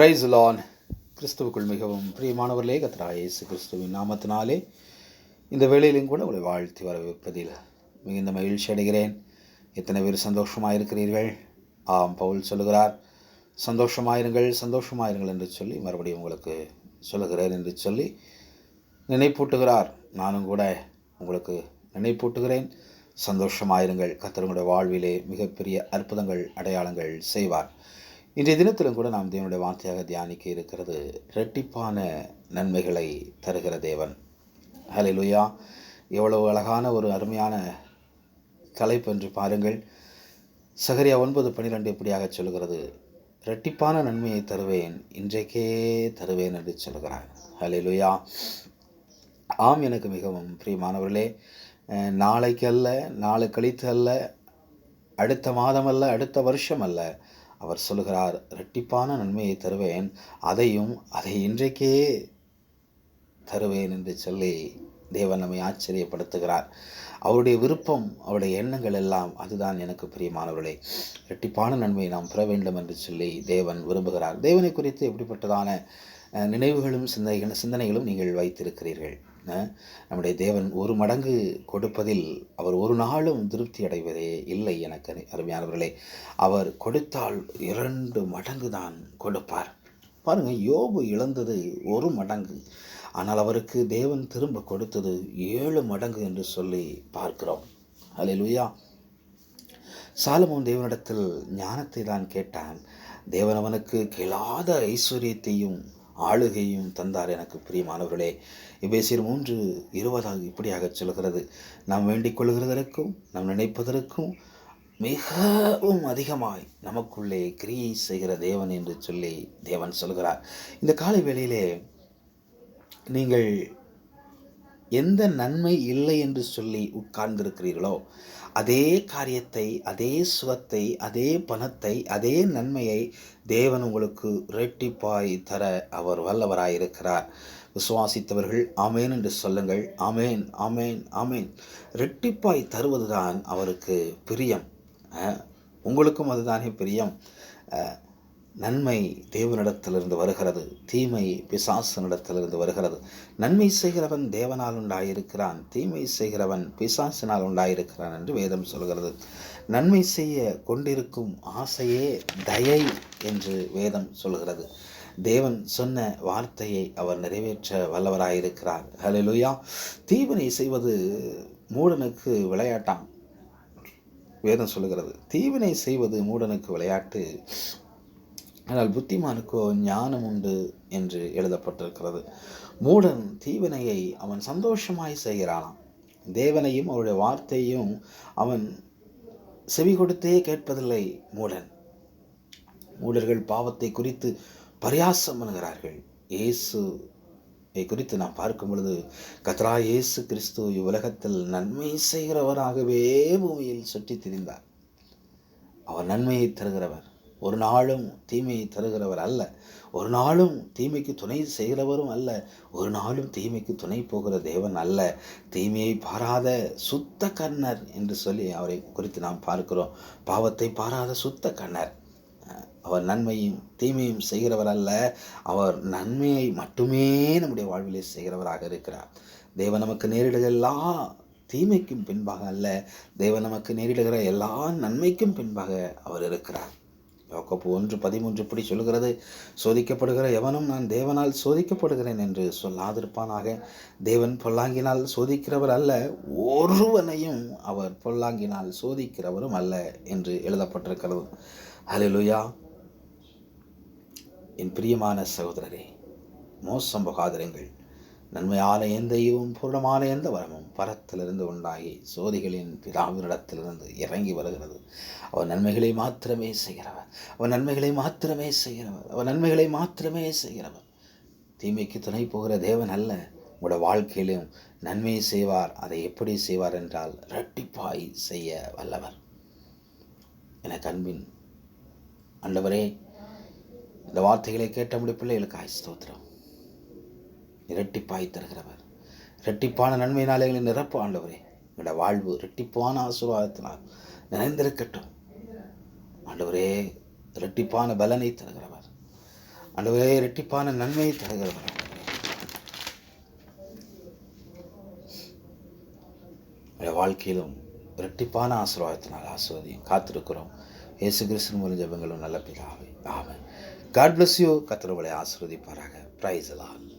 Price லான் கிறிஸ்துவுக்குள் மிகவும் பிரியமானவர்களே கத்ரா இயேசு கிறிஸ்துவின் நாமத்தினாலே இந்த வேளையிலும் கூட உங்களை வாழ்த்தி வரவேற்பதில் மிகுந்த மகிழ்ச்சி அடைகிறேன். எத்தனை பேர் சந்தோஷமாக இருக்கிறீர்கள் ஆம் பவுல் சொல்லுகிறார் சந்தோஷமாயிருங்கள் சந்தோஷமாயிருங்கள் என்று சொல்லி மறுபடியும் உங்களுக்கு சொல்லுகிறார் என்று சொல்லி நினைப்பூட்டுகிறார். நானும் கூட உங்களுக்கு நினைப்பூட்டுகிறேன். சந்தோஷமாயிருங்கள். கத்தருங்களுடைய வாழ்விலே மிகப்பெரிய அற்புதங்கள் அடையாளங்கள் செய்வார். இன்றைய தினத்திலும் கூட நாம் தேவனுடைய வார்த்தையாக தியானிக்க இருக்கிறது இரட்டிப்பான நன்மைகளை தருகிற தேவன். ஹalleluya எவ்வளவு அழகான ஒரு அருமையான தலைப்பு என்று பாருங்கள். சகரியா ஒன்பது பன்னிரெண்டு இப்படியாக சொல்கிறது இரட்டிப்பான நன்மையை தருவேன் இன்றைக்கே தருவேன் என்று சொல்கிறார் லுயா ஆம் எனக்கு மிகவும் பிரியமானவர்களே நாளைக்கு அல்ல நாளை கழித்து அல்ல அடுத்த மாதம் அல்ல அடுத்த வருஷம் அல்ல. அவர் சொல்கிறார் இரட்டிப்பான நன்மையை தருவேன் அதையும் அதை இன்றைக்கே தருவேன் என்று சொல்லி தேவன் நம்மை ஆச்சரியப்படுத்துகிறார். அவருடைய விருப்பம் அவருடைய எண்ணங்கள் எல்லாம் அதுதான் எனக்கு பிரியமானவர்களே. இரட்டிப்பான நன்மையை நாம் பெற வேண்டும் என்று சொல்லி தேவன் விரும்புகிறார். தேவனை குறித்து எப்படிப்பட்டதான நினைவுகளும் சிந்தனைகள் சிந்தனைகளும் நீங்கள் வைத்திருக்கிறீர்கள்? நம்முடைய தேவன் ஒரு மடங்கு கொடுப்பதில் அவர் ஒரு நாளும் திருப்தி அடைவதே இல்லை எனக்கு அருமையானவர்களே. அவர் கொடுத்தால் இரண்டு மடங்கு தான் கொடுப்பார். பாருங்கள் யோபு இழந்தது ஒரு மடங்கு. ஆனால் அவருக்கு தேவன் திரும்ப கொடுத்தது ஏழு மடங்கு என்று சொல்லி பார்க்கிறோம். அல்லேலூயா சாலமோன் தேவனிடத்தில் ஞானத்தை தான் கேட்டான். தேவன் அவனுக்கு கேளாத ஐஸ்வர்யத்தையும் ஆளுகையும் தந்தார் எனக்கு பிரியமானவர்களே. எபேசியர் மூன்று இருபதாக இப்படியாக சொல்கிறது. நாம் வேண்டிக் கொள்கிறதற்கும் நாம் நினைப்பதற்கும் மிகவும் அதிகமாய் நமக்குள்ளே கிரியை செய்கிற தேவன் என்று சொல்லி தேவன் சொல்கிறார். இந்த காலை வேளையிலே நீங்கள் எந்த நன்மை இல்லை என்று சொல்லி உட்கார்ந்திருக்கிறீர்களோ அதே காரியத்தை அதே சுகத்தை அதே பணத்தை அதே நன்மையை தேவன் உங்களுக்கு ரெட்டிப்பாய் தர அவர் வல்லவராயிருக்கிறார். விசுவாசித்தவர்கள் ஆமேன் என்று சொல்லுங்கள். ஆமேன் ஆமேன் ஆமேன். ரெட்டிப்பாய் தருவதுதான் அவருக்கு பிரியம். உங்களுக்கும் அதுதானே பிரியம். நன்மை தேவனிடத்திலிருந்து வருகிறது தீமை பிசாசனிடத்திலிருந்து வருகிறது. நன்மை செய்கிறவன் தேவனால் உண்டாயிருக்கிறான் தீமை செய்கிறவன் பிசாசினால் உண்டாயிருக்கிறான் என்று வேதம் சொல்கிறது. நன்மை செய்ய கொண்டிருக்கும் ஆசையே தயை என்று வேதம் சொல்கிறது. தேவன் சொன்ன வார்த்தையை அவர் நிறைவேற்ற வல்லவராயிருக்கிறார். ஹalleluya. தீவினை செய்வது மூடனுக்கு விளையாட்டாம். வேதம் சொல்லுகிறது தீவினை செய்வது மூடனுக்கு விளையாட்டு. ஆனால் புத்திமானுக்கோ ஞானம் உண்டு என்று எழுதப்பட்டிருக்கிறது. மூடன் தீவினையை அவன் சந்தோஷமாய் செய்கிறானாம். தேவனையும் அவருடைய வார்த்தையும் அவன் செவி கொடுத்தே கேட்பதில்லை மூடன். மூடர்கள் பாவத்தை குறித்து பரியாசம் பண்ணுகிறார்கள் இயேசு குறித்து நாம் பார்க்கும் பொழுது கத்ரா இயேசு கிறிஸ்து இவ்வுலகத்தில் நன்மை செய்கிறவராகவே பூமியில் சுற்றித் திரிந்தார். அவர் நன்மையை தருகிறவர். ஒரு நாளும் தீமையை தருகிறவர் அல்ல. ஒரு நாளும் தீமைக்கு துணை செய்கிறவரும் அல்ல. ஒரு நாளும் தீமைக்கு துணை போகிற தேவன் அல்ல. தீமையை பாராத சுத்த கண்ணர் என்று சொல்லி அவரை குறித்து நாம் பார்க்கிறோம். பாவத்தை பாராத சுத்த கண்ணர் அவர் நன்மையும் தீமையும் செய்கிறவர் அல்ல. அவர் நன்மையை மட்டுமே நம்முடைய வாழ்விலே செய்கிறவராக இருக்கிறார். தேவன் நமக்கு நேரிடுகிற எல்லா தீமைக்கும் பின்பாக அல்ல. தேவன் நமக்கு நேரிடுகிற எல்லா நன்மைக்கும் பின்பாக அவர் இருக்கிறார். யோக்கப்பு ஒன்று பதிமூன்று இப்படி சொல்கிறது சோதிக்கப்படுகிற எவனும் நான் தேவனால் சோதிக்கப்படுகிறேன் என்று சொல்லாதிருப்பானாக தேவன் பொல்லாங்கினால் சோதிக்கிறவர் அல்ல ஒருவனையும் அவர் பொல்லாங்கினால் சோதிக்கிறவரும் அல்ல என்று எழுதப்பட்டிருக்கிறது. ஹalleluya என் பிரியமான சகோதரரே மோசம் போகாதிருங்கள். நன்மையான எந்த ஈவும் பூர்ணமான எந்த வரமும் பரத்திலிருந்து உண்டாகி சோதிகளின் பிதாவினிடத்திலிருந்து இறங்கி வருகிறது. அவர் நன்மைகளை மாத்திரமே செய்கிறவர் அவர் நன்மைகளை மாத்திரமே செய்கிறவர் அவர் நன்மைகளை மாத்திரமே செய்கிறவர் தீமைக்கு துணை போகிற தேவன் அல்ல. உங்களோட வாழ்க்கையிலும் நன்மையை செய்வார். அதை எப்படி செய்வார் என்றால் இரட்டிப்பாய் செய்ய வல்லவர். என கண்பின் அண்டவரே இந்த வார்த்தைகளை கேட்ட நம்முடைய பிள்ளைகளுக்கு ஸ்தோத்திரம். இரட்டிப்பாய் தருகிறவர். இரட்டிப்பான நன்மையினாலே எங்களை நிரப்பு ஆண்டவரே. எங்களோட வாழ்வு இரட்டிப்பான ஆசீர்வாதத்தினால் நிறைந்திருக்கட்டும். ஆண்டவரே இரட்டிப்பான பலனை தருகிறவர். ஆண்டவரே இரட்டிப்பான நன்மையை தருகிறவர். வாழ்க்கையிலும் இரட்டிப்பான ஆசீர்வாதத்தினால் ஆசிர்வதியும் காத்திருக்கிறோம். இயேசு கிருஷ்ணன் மூலம் ஜெபங்களும் நல்ல பிதாவை. ஆவன் காட் பிளஸ் யூ கத்திரவளை ஆசீர்வதிப்பாராக. ப்ரைஸ் எல்லாம்